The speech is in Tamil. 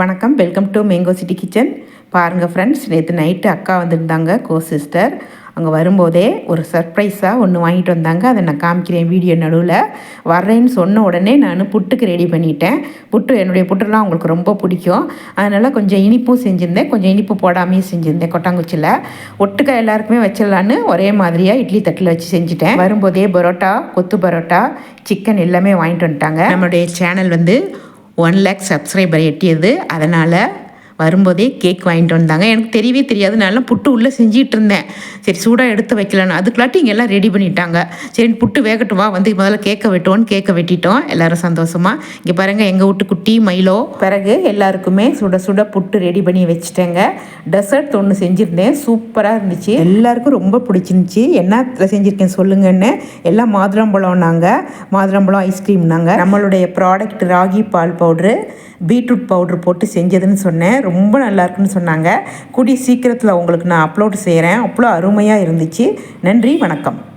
வணக்கம். Welcome to mango city kitchen பாருங்கள் ஃப்ரெண்ட்ஸ் நேற்று நைட்டு அக்கா வந்திருந்தாங்க கோ சிஸ்டர் அங்கே வரும்போதே ஒரு சர்ப்ரைஸாக ஒன்று வாங்கிட்டு வந்தாங்க. அதை நான் காமிக்கிறேன் வீடியோ நடுவில். வர்றேன்னு சொன்ன உடனே நான் புட்டுக்கு ரெடி பண்ணிட்டேன். புட்டு என்னுடைய புட்டுலாம் அவங்களுக்கு ரொம்ப பிடிக்கும். அதனால் கொஞ்சம் இனிப்பும் செஞ்சுருந்தேன். கொஞ்சம் இனிப்பு போடாமையும் செஞ்சுருந்தேன் கொட்டாங்குச்சியில் ஒட்டுக்கா எல்லாருக்குமே வச்சிடலான்னு ஒரே மாதிரியாக இட்லி தட்டில் வச்சு செஞ்சுட்டேன். வரும்போதே பரோட்டா கொத்து பரோட்டா சிக்கன் எல்லாமே வாங்கிட்டு வந்துட்டாங்க. நம்மளுடைய சேனல் வந்து ஒன் லேக் சப்ஸ்கிரைபர் எட்டியது. அதனால் வரும்போதே கேக் வாங்கிட்டு வந்தாங்க. எனக்கு தெரியவே தெரியாது. நான் புட்டு உள்ளே செஞ்சிட்டு இருந்தேன். சரி சூடாக எடுத்து வைக்கலான்னு. அதுக்குள்ளாட்டி இங்கே எல்லாம் ரெடி பண்ணிட்டாங்க. சரி புட்டு வேகட்டும் வா. வந்து முதல்ல கேக்கை வெட்டுவோன்னு கேக்கை வெட்டிட்டோம். எல்லாரும் சந்தோஷமாக இங்கே பாருங்கள் எங்கள் வீட்டு குட்டி மயிலோ. பிறகு எல்லாருக்குமே சுட சுட புட்டு ரெடி பண்ணி வச்சுட்டேங்க. டெசர்ட் ஒன்று செஞ்சுருந்தேன். சூப்பராக இருந்துச்சு. எல்லாருக்கும் ரொம்ப பிடிச்சிருந்துச்சி. என்ன செஞ்சுருக்கேன் சொல்லுங்கன்னு. எல்லாம் மாதுளம்பழம் நாங்கள் மாதுளம்பழம் ஐஸ்கிரீம் நாங்கள் நம்மளுடைய ப்ராடக்ட் ராகி பால் பவுட்ரு பீட்ரூட் பவுட்ரு போட்டு செஞ்சதுன்னு சொன்னேன். ரொம்ப நல்லா இருக்குன்னு சொன்னாங்க. கூடிய சீக்கிரத்தில் உங்களுக்கு நான் அப்லோட் செய்கிறேன் அவ்வளோ அருமையாக இருந்துச்சு. நன்றி வணக்கம்.